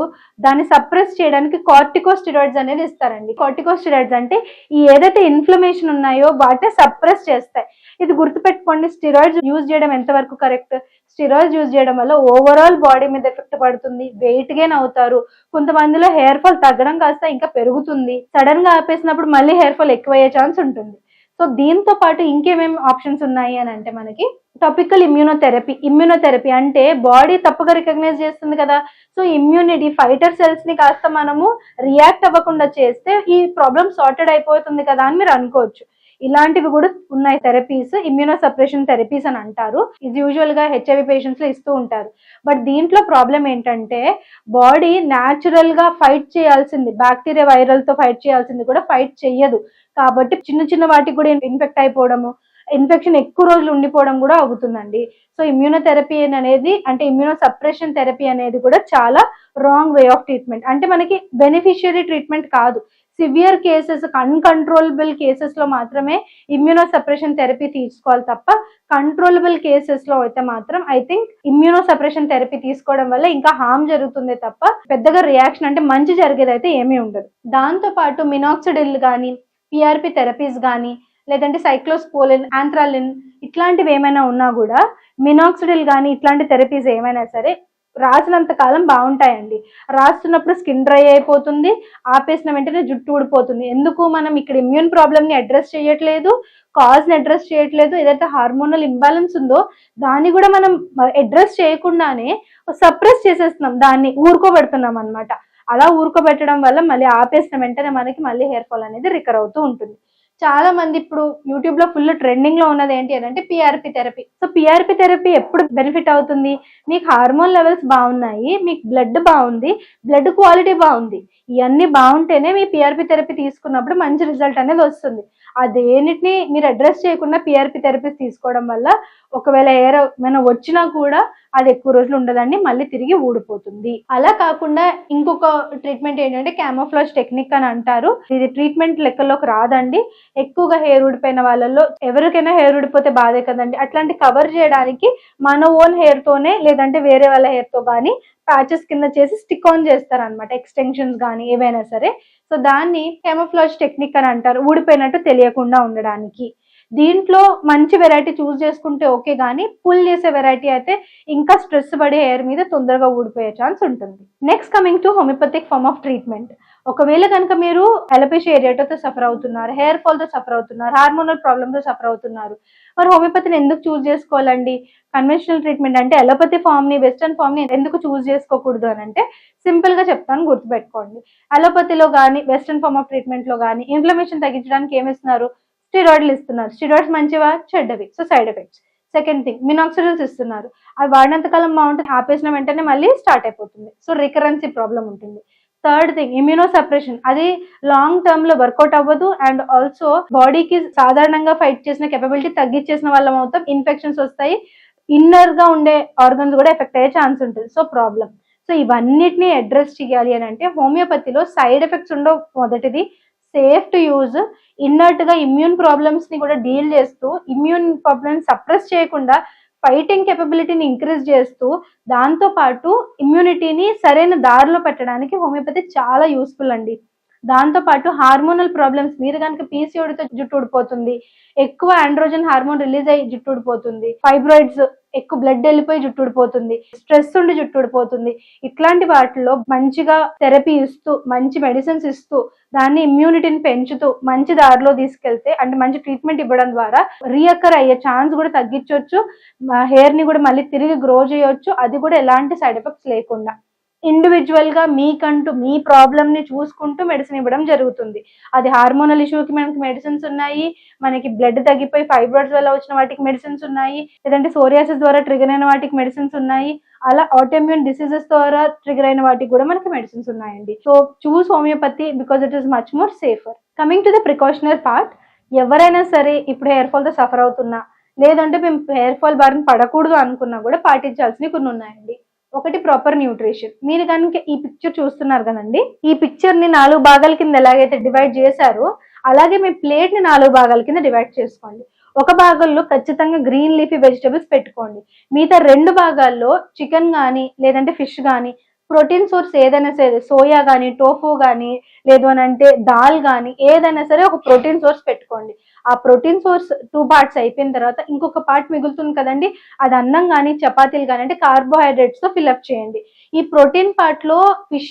దాన్ని సప్రెస్ చేయడానికి కార్టికోస్టిరాయిడ్స్ అనేది ఇస్తారండి. కార్టికోస్టిరాయిడ్స్ అంటే ఈ ఏదైతే ఇన్ఫ్లమేషన్ ఉన్నాయో వాటిని సప్రెస్ చేస్తాయి. ఇది గుర్తుపెట్టుకోండి స్టిరాయిడ్స్ యూజ్ చేయడం ఎంతవరకు కరెక్ట్? స్టిరాయిడ్స్ యూజ్ చేయడం వల్ల ఓవరాల్ బాడీ మీద ఎఫెక్ట్ పడుతుంది. వెయిట్ గెయిన్ అవుతారు. కొంతమందిలో హెయిర్ ఫాల్ తగ్గడం కాస్త ఇంకా పెరుగుతుంది. సడన్గా ఆపేసినప్పుడు మళ్ళీ హెయిర్ ఫాల్ ఎక్కువయ్యే ఛాన్స్ ఉంటుంది. సో దీంతో పాటు ఇంకేమేమి ఆప్షన్స్ ఉన్నాయి అని అంటే మనకి టాపికల్ ఇమ్యూనోథెరపీ ఇమ్యూనోథెరపీ అంటే బాడీ తప్పుగా రికగ్నైజ్ చేస్తుంది కదా. సో ఇమ్యూనిటీ ఫైటర్ సెల్స్ని కాస్త మనము రియాక్ట్ అవ్వకుండా చేస్తే ఈ ప్రాబ్లం సార్టెడ్ అయిపోతుంది కదా అని మీరు అనుకోవచ్చు. ఇలాంటివి కూడా ఉన్నాయి థెరపీస్ ఇమ్యూనో సప్రెషన్ థెరపీస్ అని అంటారు. ఇది యూజువల్గా హెచ్ఐవి పేషెంట్స్లో ఇస్తూ ఉంటారు. బట్ దీంట్లో ప్రాబ్లం ఏంటంటే బాడీ న్యాచురల్గా ఫైట్ చేయాల్సింది బ్యాక్టీరియా వైరల్తో ఫైట్ చేయాల్సింది కూడా ఫైట్ చెయ్యదు. కాబట్టి చిన్న చిన్న వాటికి కూడా ఇన్ఫెక్ట్ అయిపోవడము ఇన్ఫెక్షన్ ఎక్కువ రోజులు ఉండిపోవడం కూడా అవుతుందండి. సో ఇమ్యూనోథెరపీ అనేది అంటే ఇమ్యూనో సప్రెషన్ థెరపీ అనేది కూడా చాలా రాంగ్ వే ఆఫ్ ట్రీట్మెంట్ అంటే మనకి బెనిఫిషియరీ ట్రీట్మెంట్ కాదు. సివియర్ కేసెస్ అన్కంట్రోలబుల్ కేసెస్లో మాత్రమే ఇమ్యూనో సపరేషన్ థెరపీ తీసుకోవాలి తప్ప కంట్రోలబుల్ కేసెస్లో అయితే మాత్రం I think immuno suppression therapy తీసుకోవడం వల్ల ఇంకా హామ్ జరుగుతుంది తప్ప పెద్దగా రియాక్షన్ అంటే మంచి జరిగేది అయితే ఏమీ ఉండదు. దాంతో పాటు మినాక్సిడిల్ కానీ పిఆర్పి థెరపీస్ కానీ లేదంటే సైక్లోస్పోలిన్ ఆంథ్రాలిన్ ఇట్లాంటివి ఏమైనా ఉన్నా కూడా మినాక్సిడిల్ కానీ ఇట్లాంటి థెరపీస్ ఏమైనా సరే రాసినంత కాలం బాగుంటాయండి. రాస్తున్నప్పుడు స్కిన్ డ్రై అయిపోతుంది ఆపేసిన వెంటనే జుట్టు ఊడిపోతుంది. ఎందుకు మనం ఇక్కడ ఇమ్యూన్ ప్రాబ్లమ్ని అడ్రస్ చేయట్లేదు కాజ్ని అడ్రస్ చేయట్లేదు ఏదైతే హార్మోనల్ ఇంబ్యాలెన్స్ ఉందో దాన్ని కూడా మనం అడ్రస్ చేయకుండానే సప్రెస్ చేసేస్తున్నాం దాన్ని ఊరుకోబెడుతున్నాం అన్నమాట. అలా ఊరుకోబెట్టడం వల్ల మళ్ళీ ఆపేసిన వెంటనే మనకి మళ్ళీ హెయిర్ ఫాల్ అనేది రికర్ అవుతూ ఉంటుంది. చాలా మంది ఇప్పుడు యూట్యూబ్లో ఫుల్ ట్రెండింగ్లో ఉన్నది ఏంటి అని అంటే PRP therapy so PRP therapy ఎప్పుడు బెనిఫిట్ అవుతుంది? మీకు హార్మోన్ లెవెల్స్ బాగున్నాయి మీకు బ్లడ్ బాగుంది బ్లడ్ క్వాలిటీ బాగుంది. ఇవన్నీ బాగుంటేనే మీ పిఆర్పి థెరపీ తీసుకున్నప్పుడు మంచి రిజల్ట్ అనేది వస్తుంది. అదేనిటిని మీరు అడ్రస్ చేయకుండా పిఆర్పి థెరపీస్ తీసుకోవడం వల్ల ఒకవేళ ఎయిర్ ఏమైనా వచ్చినా కూడా అది ఎక్కువ రోజులు ఉండదండి మళ్ళీ తిరిగి ఊడిపోతుంది. అలా కాకుండా ఇంకొక ట్రీట్మెంట్ ఏంటంటే క్యామోఫ్లాజ్ టెక్నిక్ అని అంటారు. ఇది ట్రీట్మెంట్ లెక్కల్లోకి రాదండి. ఎక్కువగా హెయిర్ ఊడిపోయిన వాళ్ళల్లో ఎవరికైనా హెయిర్ ఊడిపోతే బాధే కదండి. అట్లాంటి కవర్ చేయడానికి మన ఓన్ హెయిర్ తోనే లేదంటే వేరే వాళ్ళ హెయిర్తో కానీ ప్యాచెస్ కింద చేసి స్టిక్ ఆన్ చేస్తారనమాట ఎక్స్టెన్షన్స్ కానీ ఏవైనా సరే. సో దాన్ని కెమోఫ్లాజ్ టెక్నిక్ అని అంటారు ఊడిపోయినట్టు తెలియకుండా ఉండడానికి. దీంట్లో మంచి వెరైటీ చూస్ చేసుకుంటే ఓకే కానీ పుల్ చేసే వెరైటీ అయితే ఇంకా స్ట్రెస్ పడే హెయిర్ మీద తొందరగా ఊడిపోయే ఛాన్స్ ఉంటుంది. Next coming to homeopathic form of treatment ఒకవేళ కనుక మీరు ఎలపేషియా ఏరియాటోతో సఫర్ అవుతున్నారు హెయిర్ ఫాల్తో సఫర్ అవుతున్నారు హార్మోనల్ ప్రాబ్లమ్తో సఫర్ అవుతున్నారు మరి హోమియోపతిని ఎందుకు చూస్ చేసుకోవాలండి? కన్వెన్షనల్ ట్రీట్మెంట్ అంటే ఎలోపతి ఫామ్ని వెస్ట్రన్ వెస్టర్న్ ఎందుకు చూస్ చేసుకోకూడదు అని అంటే సింపుల్గా చెప్తాను గుర్తుపెట్టుకోండి. అలోపతిలో కానీ వెస్టర్న్ ఫార్మ్ ఆఫ్ ట్రీట్మెంట్లో కానీ ఇన్ఫ్లమేషన్ తగ్గించడానికి ఏమి ఇస్తున్నారు స్టిరాయిడ్లు ఇస్తున్నారు. స్టిరాయిడ్స్ మంచివా? చెడ్డవి. So side effects second thing minoxidils ఇస్తున్నారు. అవి వాడినంత కాలం బాగుంటుంది ఆపేసిన వెంటనే మళ్ళీ స్టార్ట్ అయిపోతుంది. సో రికరెన్సీ ప్రాబ్లం ఉంటుంది. థర్డ్ థింగ్ ఇమ్యూనో సపరేషన్ అది లాంగ్ టర్మ్లో వర్కౌట్ అవ్వదు అండ్ ఆల్సో బాడీకి సాధారణంగా ఫైట్ చేసిన కెపబిలిటీ తగ్గించేసిన వాళ్ళం అవుతాం ఇన్ఫెక్షన్స్ వస్తాయి. ఇన్నర్గా ఉండే ఆర్గన్స్ కూడా ఎఫెక్ట్ అయ్యే ఛాన్స్ ఉంటుంది. సో ప్రాబ్లం సో ఇవన్నిటిని అడ్రస్ చేయాలి అని అంటే హోమియోపతిలో సైడ్ ఎఫెక్ట్స్ ఉండవు మొదటిది. సేఫ్ టు యూజ్ ఇన్నర్ట్గా ఇమ్యూన్ ప్రాబ్లమ్స్ని కూడా డీల్ చేస్తూ ఇమ్యూన్ ప్రాబ్లమ్స్ సప్రెస్ చేయకుండా ఫైటింగ్ కెపబిలిటీని ఇంక్రీజ్ చేస్తూ దాంతో పాటు ఇమ్యూనిటీని సరైన దారిలో పెట్టడానికి హోమియోపతి చాలా యూస్ఫుల్ అండి. దాంతో పాటు హార్మోనల్ ప్రాబ్లమ్స్ మీరు కనుక పీసీఓడితో జుట్టు ఊడిపోతుంది ఎక్కువ ఆండ్రోజన్ హార్మోన్ రిలీజ్ అయ్యి జుట్టు ఊడిపోతుంది ఫైబ్రాయిడ్స్ ఎక్కువ బ్లడ్ వెళ్ళిపోయి జుట్టు ఊడిపోతుంది స్ట్రెస్ ఉండి జుట్టు ఊడిపోతుంది ఇట్లాంటి వాటిలో మంచిగా థెరపీ ఇస్తూ మంచి మెడిసిన్స్ ఇస్తూ దాన్ని ఇమ్యూనిటీని పెంచుతూ మంచి దారిలో తీసుకెళ్తే అంటే మంచి ట్రీట్మెంట్ ఇవ్వడం ద్వారా రీఅక్కర్ అయ్యే ఛాన్స్ కూడా తగ్గించవచ్చు హెయిర్ని కూడా మళ్ళీ తిరిగి గ్రో చేయొచ్చు అది కూడా ఎలాంటి సైడ్ ఎఫెక్ట్స్ లేకుండా. ఇండివిజువల్గా మీకంటూ మీ ప్రాబ్లం ని చూసుకుంటూ మెడిసిన్ ఇవ్వడం జరుగుతుంది. అది హార్మోనల్ ఇష్యూకి మనకి మెడిసిన్స్ ఉన్నాయి మనకి బ్లడ్ తగ్గిపోయి ఫైబ్రాయిడ్స్ వల్ల వచ్చిన వాటికి మెడిసిన్స్ ఉన్నాయి లేదంటే సోరియాసిస్ ద్వారా ట్రిగర్ అయిన వాటికి మెడిసిన్స్ ఉన్నాయి అలా ఆటోమ్యూన్ డిసీజెస్ ద్వారా ట్రిగర్ అయిన వాటికి కూడా మనకి మెడిసిన్స్ ఉన్నాయండి. So choose homeopathy because it is much more safer coming to the precautionary part ఎవరైనా సరే ఇప్పుడు హెయిర్ ఫాల్తో సఫర్ అవుతున్నా లేదంటే మేము హెయిర్ ఫాల్ బారిన పడకూడదు అనుకున్నా కూడా పాటించాల్సినవి కొన్ని ఉన్నాయండి. ఒకటి ప్రాపర్ న్యూట్రిషన్ మీరు కనుక ఈ పిక్చర్ చూస్తున్నారు కదండి? ఈ పిక్చర్ని నాలుగు భాగాల కింద ఎలాగైతే డివైడ్ చేశారో అలాగే మీ ప్లేట్ని నాలుగు భాగాల కింద డివైడ్ చేసుకోండి. ఒక భాగంలో ఖచ్చితంగా గ్రీన్ లీఫీ వెజిటబుల్స్ పెట్టుకోండి. మిగతా రెండు భాగాల్లో చికెన్ కానీ లేదంటే ఫిష్ కానీ ప్రోటీన్ సోర్స్ ఏదైనా సరే సోయా కానీ టోఫు కానీ లేదు అని అంటే దాల్ కానీ ఏదైనా సరే ఒక ప్రోటీన్ సోర్స్ పెట్టుకోండి. ఆ ప్రోటీన్ సోర్స్ టూ పార్ట్స్ అయిపోయిన తర్వాత ఇంకొక పార్ట్ మిగులుతుంది కదండి అది అన్నం కానీ చపాతీలు కానీ అంటే కార్బోహైడ్రేట్స్తో ఫిల్అప్ చేయండి. ఈ ప్రోటీన్ పార్ట్లో ఫిష్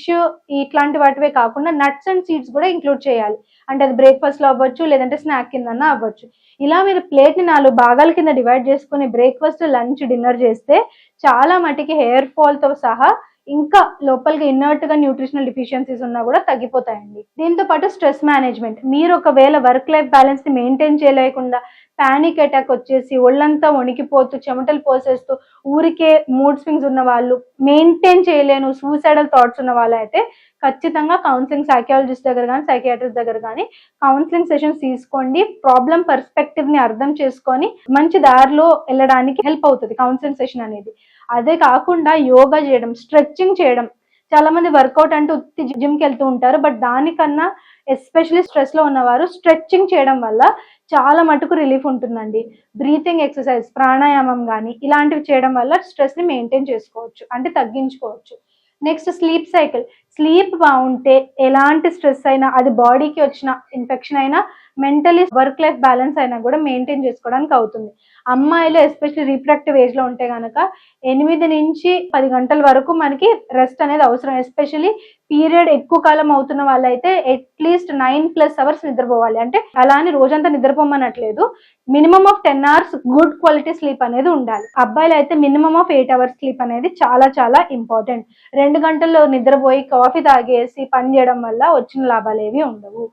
ఇట్లాంటి వాటివే కాకుండా నట్స్ అండ్ సీడ్స్ కూడా ఇంక్లూడ్ చేయాలి. అంటే అది బ్రేక్ఫాస్ట్లో అవ్వచ్చు లేదంటే స్నాక్ కింద అవ్వచ్చు. ఇలా మీరు ప్లేట్ని నాలుగు భాగాల కింద డివైడ్ చేసుకుని బ్రేక్ఫాస్ట్ లంచ్ డిన్నర్ చేస్తే చాలా మటుకి హెయిర్ ఫాల్తో సహా ఇంకా లోపలికి ఇన్నర్ట్గా న్యూట్రిషనల్ డిఫిషియన్సీస్ ఉన్నా కూడా తగ్గిపోతాయండి. దీంతో పాటు స్ట్రెస్ మేనేజ్మెంట్. మీరు ఒకవేళ వర్క్ లైఫ్ బ్యాలెన్స్ని మెయింటైన్ చేయలేకుండా పానిక్ అటాక్ వచ్చేసి ఒళ్ళంతా వణికిపోతూ చెమటలు పోసేస్తూ ఊరికే మూడ్ స్వింగ్స్ ఉన్న వాళ్ళు మెయింటైన్ చేయలేను సూసైడల్ థాట్స్ ఉన్న వాళ్ళైతే ఖచ్చితంగా కౌన్సిలింగ్ సైకాలజిస్ట్ దగ్గర కానీ సైకియాట్రిస్ట్ దగ్గర కానీ కౌన్సిలింగ్ సెషన్స్ తీసుకోండి. ప్రాబ్లం పర్స్పెక్టివ్ని అర్థం చేసుకొని మంచి దారిలో వెళ్ళడానికి హెల్ప్ అవుతుంది కౌన్సిలింగ్ సెషన్ అనేది. అదే కాకుండా యోగా చేయడం స్ట్రెచ్చింగ్ చేయడం. చాలా మంది వర్కౌట్ అంటే ఉత్తి జిమ్కి వెళ్తూ ఉంటారు. బట్ దానికన్నా ఎస్పెషలీ స్ట్రెస్లో ఉన్నవారు స్ట్రెచ్చింగ్ చేయడం వల్ల చాలా మటుకు రిలీఫ్ ఉంటుందండి. బ్రీతింగ్ ఎక్సర్సైజ్ ప్రాణాయామం కానీ ఇలాంటివి చేయడం వల్ల స్ట్రెస్ని మెయింటైన్ చేసుకోవచ్చు. అంటే తగ్గించుకోవచ్చు. Next sleep cycle. స్లీప్ బాగుంటే ఎలాంటి స్ట్రెస్ అయినా అది బాడీకి వచ్చిన ఇన్ఫెక్షన్ అయినా మెంటలీ వర్క్ లైఫ్ బ్యాలెన్స్ అయినా కూడా మెయింటైన్ చేసుకోవడానికి అవుతుంది. అమ్మాయిలు ఎస్పెషల్లీ రీప్రొడక్టివ్ ఏజ్లో ఉంటే కనుక ఎనిమిది నుంచి పది గంటల వరకు మనకి రెస్ట్ అనేది అవసరం. ఎస్పెషల్లీ పీరియడ్ ఎక్కువ కాలం అవుతున్న వాళ్ళైతే అట్లీస్ట్ నైన్ ప్లస్ అవర్స్ నిద్రపోవాలి. అంటే అలా అని రోజంతా నిద్రపోమనట్లేదు. Minimum of ten hours good quality sleep అనేది ఉండాలి. అబ్బాయిలు అయితే minimum of eight hours sleep అనేది చాలా చాలా ఇంపార్టెంట్ రెండు గంటల్లో నిద్రపోయి కాఫీ తాగేసి పని చేయడం వల్ల వచ్చిన లాభాలు ఏవి ఉండవు.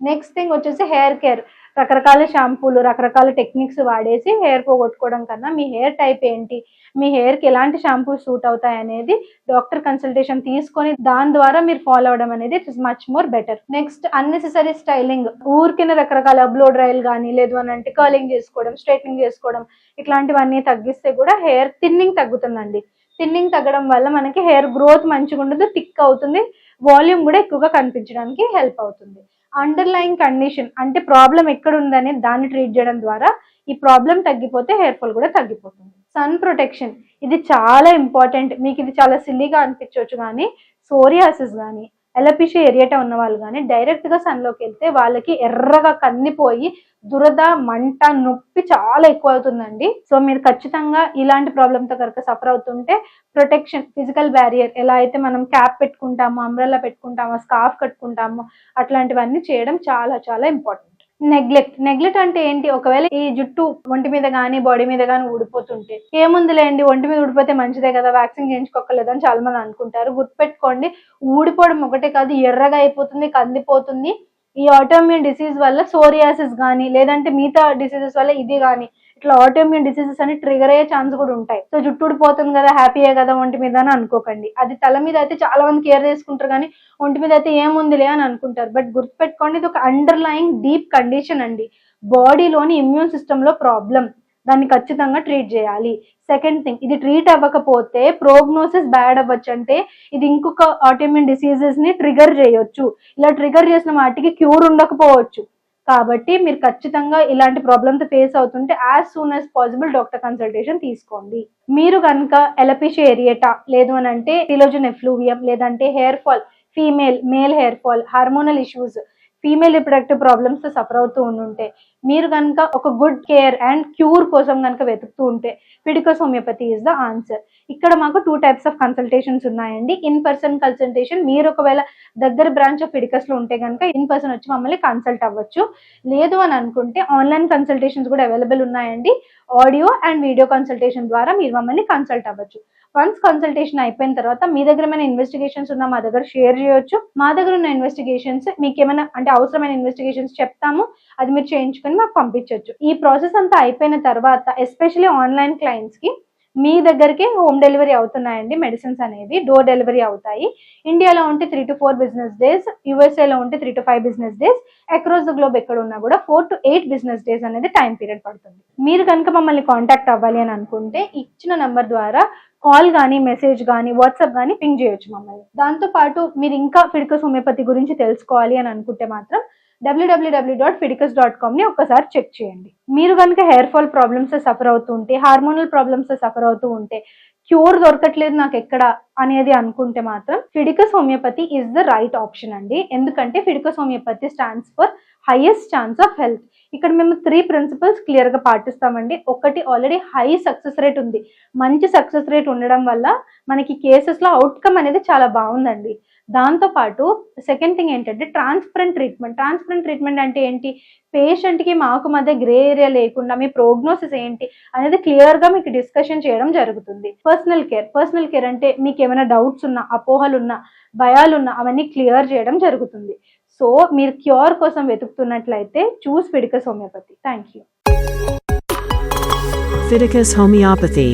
నెక్స్ట్ థింగ్ వచ్చేసి హెయిర్ కేర్ రకరకాల షాంపూలు రకరకాల టెక్నిక్స్ వాడేసి హెయిర్ పోగొట్టుకోవడం కన్నా మీ హెయిర్ టైప్ ఏంటి? మీ హెయిర్కి ఎలాంటి షాంపూ సూట్ అవుతాయి అనేది డాక్టర్ కన్సల్టేషన్ తీసుకొని దాని ద్వారా మీరు ఫాలో అవడం అనేది it is much more better next unnecessary styling ఊరికిన రకరకాల బ్లో డ్రైల్ కానీ లేదు అని అంటే కర్లింగ్ చేసుకోవడం స్ట్రైట్నింగ్ చేసుకోవడం ఇట్లాంటివన్నీ తగ్గిస్తే కూడా హెయిర్ థిన్నింగ్ తగ్గుతుందండి. థిన్నింగ్ తగ్గడం వల్ల మనకి హెయిర్ గ్రోత్ మంచిగా ఉండదు థిక్ అవుతుంది వాల్యూమ్ కూడా ఎక్కువగా కనిపించడానికి హెల్ప్ అవుతుంది. అండర్లైన్ కండిషన్ అంటే ప్రాబ్లం ఎక్కడ ఉందని దాన్ని ట్రీట్ చేయడం ద్వారా ఈ ప్రాబ్లం తగ్గిపోతే హెయిర్ ఫాల్ కూడా తగ్గిపోతుంది. సన్ ప్రొటెక్షన్ ఇది చాలా ఇంపార్టెంట్ మీకు ఇది చాలా సిల్లీగా అనిపించవచ్చు కానీ సోరియాసిస్ కానీ ఎలపిషి ఏరియాటా ఉన్న వాళ్ళు కానీ డైరెక్ట్గా వెళ్తే వాళ్ళకి ఎర్రగా కందిపోయి దురద మంట నొప్పి చాలా ఎక్కువ అవుతుందండి సో మీరు ఖచ్చితంగా ఇలాంటి ప్రాబ్లంతో కనుక సఫర్ అవుతుంటే ప్రొటెక్షన్ ఫిజికల్ బ్యారియర్ ఎలా అయితే మనం క్యాప్ పెట్టుకుంటామో అంబ్రెల్లా పెట్టుకుంటామో స్కార్ఫ్ కట్టుకుంటామో అట్లాంటివన్నీ చేయడం చాలా చాలా ఇంపార్టెంట్ నెగ్లెక్ట్ నెగ్లెక్ట్ అంటే ఏంటి? ఒకవేళ ఈ జుట్టు ఒంటి మీద కానీ బాడీ మీద కానీ ఊడిపోతుంటే ఏముందిలేండి? ఒంటి మీద ఊడిపోతే మంచిదే కదా. వ్యాక్సిన్ చేయించుకోకలేదని చాలా మంది అనుకుంటారు. గుర్తుపెట్టుకోండి ఊడిపోవడం ఒకటే కాదు ఎర్రగా అయిపోతుంది కందిపోతుంది. ఈ ఆటోమ్యూన్ డిసీజ్ వల్ల సోరియాసిస్ కానీ లేదంటే మిగతా డిసీజెస్ వల్ల ఇది కానీ ఇట్లా ఆటోమ్యూన్ డిసీజెస్ అని ట్రిగర్ అయ్యే ఛాన్స్ కూడా ఉంటాయి. సో జుట్టు పోతుంది కదా హ్యాపీయే కదా ఒంటి మీద అని అనుకోకండి. అది తల మీద అయితే చాలా మంది కేర్ చేసుకుంటారు కానీ ఒంటి మీద అయితే ఏముందిలే అని అనుకుంటారు. బట్ గుర్తుపెట్టుకోండి ఇది ఒక అండర్లయింగ్ డీప్ కండిషన్ అండి. బాడీలోని ఇమ్యూన్ సిస్టమ్లో ప్రాబ్లం దాన్ని ఖచ్చితంగా ట్రీట్ చేయాలి. సెకండ్ థింగ్ ఇది ట్రీట్ అవ్వకపోతే ప్రోగ్నోసిస్ బ్యాడ్ అవ్వచ్చు అంటే ఇది ఇంకొక ఆటోమ్యూన్ డిసీజెస్ని ట్రిగర్ చేయొచ్చు. ఇలా ట్రిగర్ చేసిన వాటికి క్యూర్ ఉండకపోవచ్చు. కాబట్టి మీరు ఖచ్చితంగా ఇలాంటి ప్రాబ్లమ్స్ ఫేస్ అవుతుంటే as soon as possible doctor consultation తీసుకోండి. మీరు కనుక ఎలపిషియా ఏరియేటా లేదు అని అంటే టిలోజన్ ఎఫ్లూవియం లేదంటే hair fall female male hair fall hormonal issues female reproductive ప్రాబ్లమ్స్తో suffer అవుతూ ఉండుంటే మీరు కనుక ఒక గుడ్ కేర్ అండ్ క్యూర్ కోసం కనుక వెతుకుతూ ఉంటే Fidicus homeopathy is the answer ఇక్కడ మాకు టూ టైప్స్ ఆఫ్ కన్సల్టేషన్స్ ఉన్నాయండి. ఇన్ పర్సన్ కన్సల్టేషన్ మీరు ఒకవేళ దగ్గర బ్రాంచ్ ఆఫ్ ఫిడికస్లో ఉంటే కనుక ఇన్ పర్సన్ వచ్చి మమ్మల్ని కన్సల్ట్ అవ్వచ్చు. లేదు అని అనుకుంటే ఆన్లైన్ కన్సల్టేషన్స్ కూడా అవైలబుల్ ఉన్నాయండి. ఆడియో అండ్ వీడియో కన్సల్టేషన్ ద్వారా మీరు మమ్మల్ని కన్సల్ట్ అవ్వచ్చు. వన్స్ కన్సల్టేషన్ అయిపోయిన తర్వాత మీ దగ్గర ఏమైనా ఇన్వెస్టిగేషన్స్ ఉన్నా మా దగ్గర షేర్ చేయొచ్చు. మా దగ్గర ఉన్న ఇన్వెస్టిగేషన్స్ మీకు ఏమైనా అంటే అవసరమైన ఇన్వెస్టిగేషన్స్ చెప్తాము. అది మీరు చేయించుకొని మాకు పంపించవచ్చు ఈ ప్రాసెస్ అంతా అయిపోయిన తర్వాత ఎస్పెషల్లీ ఆన్లైన్ క్లయింట్స్కి మీ దగ్గరికి హోమ్ డెలివరీ అవుతున్నాయండి మెడిసిన్స్ అనేవి. డోర్ డెలివరీ అవుతాయి. ఇండియాలో ఉంటే three to four business days యూఎస్ఏలో ఉంటే three to five business days across the globe ఎక్కడ ఉన్నా కూడా four to eight business days అనేది టైం పీరియడ్ పడుతుంది. మీరు కనుక మమ్మల్ని కాంటాక్ట్ అవ్వాలి అని అనుకుంటే ఇచ్చిన నంబర్ ద్వారా కాల్ కానీ మెసేజ్ కానీ వాట్సాప్ కానీ పింగ్ చేయొచ్చు మమ్మల్ని. దాంతో పాటు మీరు ఇంకా ఫిడికస్ హోమియోపతి గురించి తెలుసుకోవాలి అని అనుకుంటే మాత్రం డబ్ల్యూడబ్ల్యూడబ్ల్యూ డాట్ ఫిడికస్ డాట్ కామ్ని ఒకసారి చెక్ చేయండి. మీరు కనుక హెయిర్ ఫాల్ ప్రాబ్లమ్స్ సఫర్ అవుతూ ఉంటే హార్మోనల్ ప్రాబ్లమ్స్ సఫర్ అవుతూ ఉంటే క్యూర్ దొరకట్లేదు నాకు ఎక్కడ అనేది అనుకుంటే మాత్రం Fidicus homeopathy is the right option అండి. ఎందుకంటే Fidicus homeopathy stands for highest chance of health ఇక్కడ మేము త్రీ ప్రిన్సిపల్స్ క్లియర్గా పాటిస్తామండి. ఒకటి ఆల్రెడీ హై సక్సెస్ రేట్ ఉంది. మంచి సక్సెస్ రేట్ ఉండడం వల్ల మనకి కేసెస్లో అవుట్కమ్ అనేది చాలా బాగుందండి. దాంతో పాటు సెకండ్ థింగ్ ఏంటంటే ట్రాన్స్పరెంట్ ట్రీట్మెంట్ ట్రాన్స్పరెంట్ ట్రీట్మెంట్ అంటే ఏంటి? పేషెంట్కి మాకు మధ్య గ్రే ఏరియా లేకుండా మీ ప్రోగ్నోసిస్ ఏంటి అనేది క్లియర్గా మీకు డిస్కషన్ చేయడం జరుగుతుంది. పర్సనల్ కేర్ పర్సనల్ కేర్ అంటే మీకు ఏమైనా డౌట్స్ ఉన్నా అపోహలు ఉన్నా భయాలున్నా అవన్నీ క్లియర్ చేయడం జరుగుతుంది. సో మీరు క్యూర్ కోసం వెతుకుతున్నట్లయితే choose Fidicus homeopathy thank you Fidicus homeopathy